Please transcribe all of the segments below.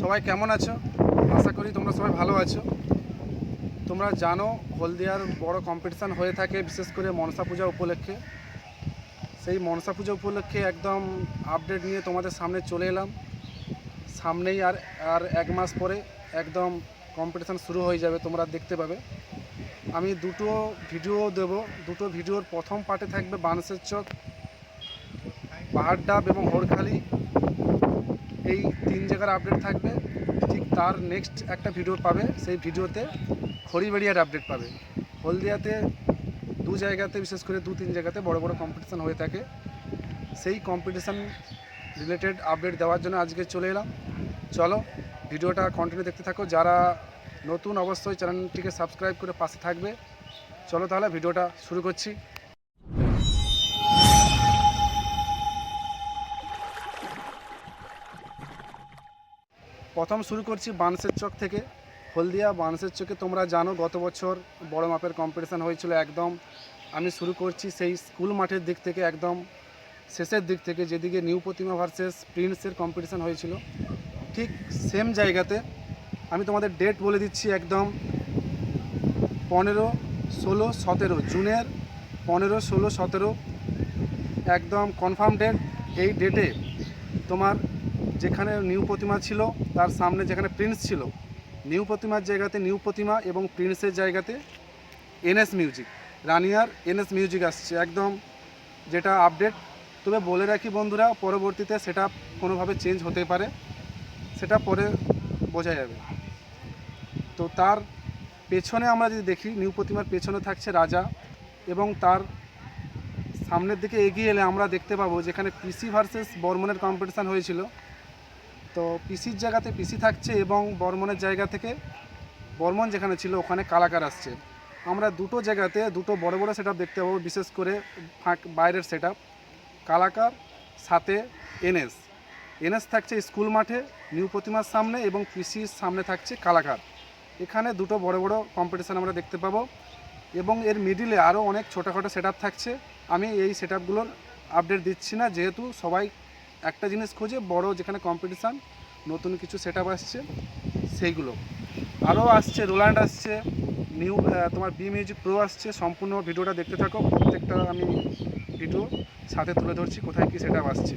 সবাই কেমন আছো? আশা করি তোমরা সবাই ভালো আছো। তোমরা জানো, হলদিয়ার বড় কম্পিটিশান হয়ে থাকে বিশেষ করে মনসা পূজা উপলক্ষে। সেই মনসা পূজা উপলক্ষে একদম আপডেট নিয়ে তোমাদের সামনে চলে এলাম। সামনেই আর আর এক মাস পরে একদম কম্পিটিশান শুরু হয়ে যাবে, তোমরা দেখতে পাবে। আমি দুটো ভিডিও দেব। দুটো ভিডিওর প্রথম পার্টে থাকবে বানসের চক, পাহাড় ডাব এবং হোড়খালি। এই তিন জায়গার আপডেট থাকবে। ঠিক তার নেক্সট একটা ভিডিও পাবে, সেই ভিডিওতে খড়িবাড়িয়ার আপডেট পাবে। হলদিয়াতে দু জায়গাতে, বিশেষ করে দু তিন জায়গাতে বড় বড় কম্পিটিশান হয়ে থাকে। সেই কম্পিটিশান রিলেটেড আপডেট দেওয়ার জন্য আজকে চলে এলাম। চলো ভিডিওটা কন্টিনিউ দেখতে থাকো। যারা নতুন, অবশ্যই চ্যানেলটিকে সাবস্ক্রাইব করে পাশে থাকবে। চলো তাহলে ভিডিওটা শুরু করছি। প্রথম শুরু করছি বানসের চক থেকে। হলদিয়া বানসের চকে তোমরা জানো, গত বছর বড় মাপের কম্পিটিশান হয়েছিল একদম। আমি শুরু করছি সেই স্কুল মাঠের দিক থেকে একদম, শেষের দিক থেকে যেদিকে নিউ প্রতিমা ভার্সেস প্রিন্সের কম্পিটিশান হয়েছিল। ঠিক সেম জায়গাতে আমি তোমাদের ডেট বলে দিচ্ছি একদম পনেরো, ষোলো, সতেরো, জুনের পনেরো, ষোলো, সতেরো। একদম কনফার্ম ডেট এই ডেটে তোমার যেখানে নিউ প্রতিমা ছিল, তার সামনে যেখানে প্রিন্স ছিল, নিউ প্রতিমার জায়গাতে নিউ প্রতিমা এবং প্রিন্সের জায়গাতে এনএস মিউজিক। রানিয়ার এনএস মিউজিক আসছে একদম, যেটা আপডেট। তবে বলে রাখি বন্ধুরা, পরবর্তীতে সেটা কোনোভাবে চেঞ্জ হতে পারে, সেটা পরে বোঝা যাবে। তো তার পেছনে আমরা যদি দেখি, নিউ প্রতিমার পেছনে থাকছে রাজা এবং তার সামনের দিকে এগিয়ে এলে আমরা দেখতে পাবো যেখানে পিসি ভার্সেস বর্মনের কম্পিটিশান হয়েছিল। তো পিসির জায়গাতে পিসি থাকছে এবং বর্মনের জায়গা থেকে বর্মন যেখানে ছিল, ওখানে কালাকার আসছে। আমরা দুটো জায়গাতে, দুটো বড় বড় সেট দেখতে পাবো, বিশেষ করে ফাঁক বাইরের সেট কালাকার, সাথে এনএস। এনএস থাকছে স্কুল মাঠে, নিউ প্রতিমার সামনে এবং পিসির সামনে থাকছে কালাকার। এখানে দুটো বড় বড় কম্পিটিশান আমরা দেখতে পাবো এবং এর মিডিলে আরও অনেক ছোটোখাটো সেট থাকছে। আমি এই সেট আপগুলোর আপডেট দিচ্ছি না, যেহেতু সবাই একটা জিনিস খোঁজে, বড় যেখানে কম্পিটিশান নতুন কিছু সেট আসছে, সেইগুলো। আরও আসছে রোল্যান্ড আসছে নিউ তোমার বি মিউজিক প্রো আসছে, সম্পূর্ণ ভিডিওটা দেখতে থাকো, প্রত্যেকটা আমি ভিডিও সাথে তুলে ধরছি, কোথায় কী সেট আসছে।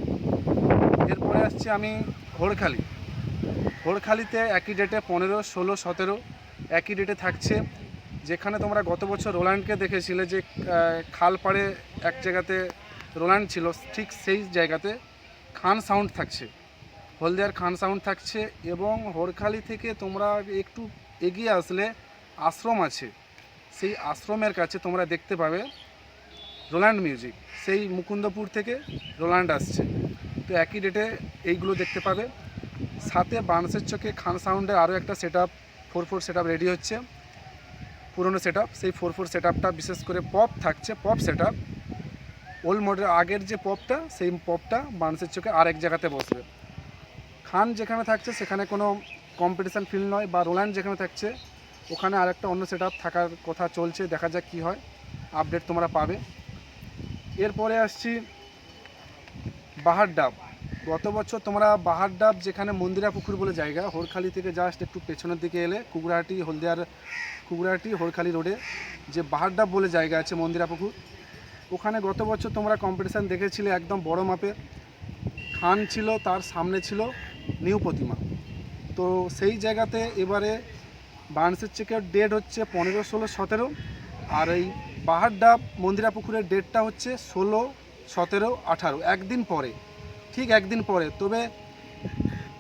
এরপরে আসছে আমি হোড়খালি হোড়খালিতে একই ডেটে পনেরো, ষোলো, সতেরো, একই ডেটে থাকছে। যেখানে তোমরা গত বছর রোল্যান্ডকে দেখেছিলে যে খাল পাড়ে এক জায়গাতে রোল্যান্ড ছিল, ঠিক সেই জায়গাতে খান সাউন্ড থাকছে। হলদিয়ার খান সাউন্ড থাকছে এবং হোড়খালি থেকে তোমরা একটু এগিয়ে আসলে আশ্রম আছে। সেই আশ্রমের কাছে তোমরা দেখতে পাবে রোল্যান্ড মিউজিক। সেই মুকুন্দপুর থেকে রোল্যান্ড আসছে। তো একই ডেটে এইগুলো দেখতে পাবে। সাথে বানসের চোখে খান সাউন্ডের আরও একটা set up four four set ready হচ্ছে। পুরনো সেট সেই ফোর ফোর সেট বিশেষ করে পপ থাকছে পপ সেট ওল্ড মডেল, আগের যে পপটা সেই পপটা মানুষের চোখে আরেক জায়গাতে বসবে। খান যেখানে থাকছে, সেখানে কোনো কম্পিটিশান ফিল নয়, বা রোল্যান্ড যেখানে থাকছে, ওখানে আরেকটা অন্য সেট থাকার কথা চলছে, দেখা যাক কী হয়। আপডেট তোমরা পাবে। এরপরে আসছি বাহার ডাব গত বছর তোমরা বাহার ডাব যেখানে মন্দিরা পুকুর বলে জায়গা, হোরখালি থেকে জাস্ট একটু পেছনের দিকে এলে কুকুরাহাটি, হলদিয়ার কুকুরাহাটি, হোরখালি রোডে যে বাহার ডাব বলে জায়গা আছে মন্দিরা পুকুর ওখানে গত বছর তোমরা কম্পিটিশান দেখেছিলে একদম বড় মাপের খান ছিল, তার সামনে ছিল নিউ প্রতিমা। তো সেই জায়গাতে এবারে বার্নসের চেকের ডেট হচ্ছে পনেরো, ষোলো, সতেরো। আর এই ডাব মন্দিরা পুকুরের ডেটটা হচ্ছে ষোলো, সতেরো, আঠারো, একদিন পরে। ঠিক একদিন পরে। তবে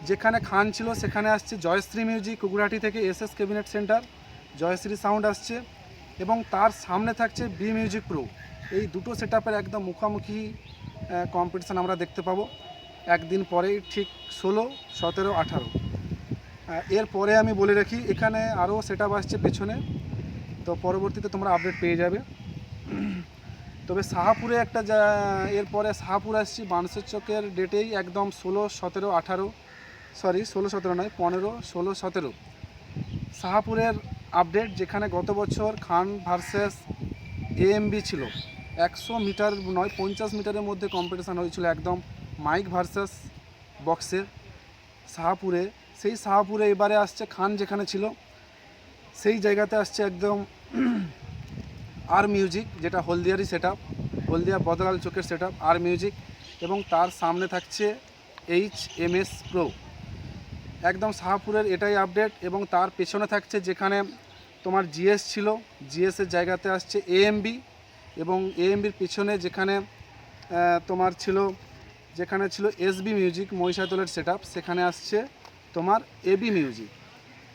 যেখানে খান ছিল, সেখানে আসছে জয়শ্রী মিউজিক কুকুরহাটি থেকে S S cabinet centre Jayashree sound আসছে এবং তার সামনে থাকছে বি মিউজিক প্রো এই দুটো সেট একদম মুখোমুখি কম্পিটিশান আমরা দেখতে পাবো। একদিন পরেই ঠিক ষোলো, সতেরো, আঠারো। এরপরে আমি বলে রাখি, এখানে আরও সেট আসছে পেছনে। তো পরবর্তীতে তোমরা আপডেট পেয়ে যাবে। তবে শাহাপুরে একটা যা এরপরে শাহাপুর আসছি বানসের চকের ডেটেই একদম ষোলো, সতেরো, আঠারো। সরি ষোলো, সতেরো নয়, পনেরো, ষোলো, সতেরো। শাহাপুরের আপডেট যেখানে গত বছর খান ভার্সেস এএমবি ছিল। একশো মিটার নয়, পঞ্চাশ মিটারের মধ্যে কম্পিটিশান হয়েছিল একদম মাইক ভার্সেস বক্সের শাহাপুরে। সেই শাহপুরে এবারে আসছে খান যেখানে ছিল, সেই জায়গাতে আসছে একদম আর মিউজিক যেটা হলদিয়ারই সেট আপ হলদিয়া বদলাল চোখের সেট আপ আর মিউজিক এবং তার সামনে থাকছে এইচ এম এস প্রো একদম শাহপুরের এটাই আপডেট এবং তার পেছনে থাকছে যেখানে তোমার জিএস ছিল জিএসের জায়গাতে আসছে এএমবি এবং এএমবির পিছনে যেখানে তোমার ছিল, যেখানে ছিল এসবি মিউজিক মহিষাদলের সেট সেখানে আসছে তোমার এবি মিউজিক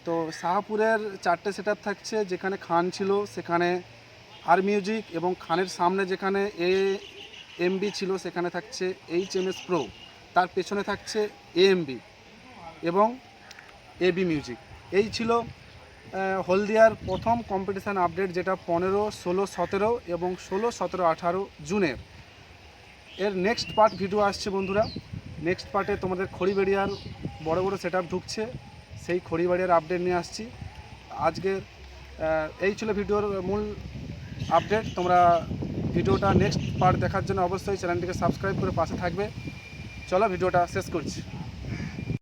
তো শাহপুরের চারটে সেট থাকছে, যেখানে খান ছিল, সেখানে আর মিউজিক এবং খানের সামনে যেখানে এ এমবি ছিল, সেখানে থাকছে এইচ এম এস প্রো তার পেছনে থাকছে এএমবি এবং এবি মিউজিক এই ছিল হলদিয়ার প্রথম কম্পিটিশান আপডেট যেটা পনেরো, ষোলো, সতেরো এবং ষোলো, সতেরো, আঠারো জুনের। এর নেক্সট পার্ট ভিডিও আসছে বন্ধুরা। নেক্সট পার্টে তোমাদের খড়িবাড়িয়ার বড় বড় সেট ঢুকছে। সেই খড়িবাড়িয়ার আপডেট নিয়ে আসছি। আজকের এই ছিল ভিডিওর মূল আপডেট তোমরা ভিডিওটা নেক্সট পার্ট দেখার জন্য অবশ্যই চ্যানেলটিকে সাবস্ক্রাইব করে পাশে থাকবে। চলো ভিডিওটা শেষ করছি।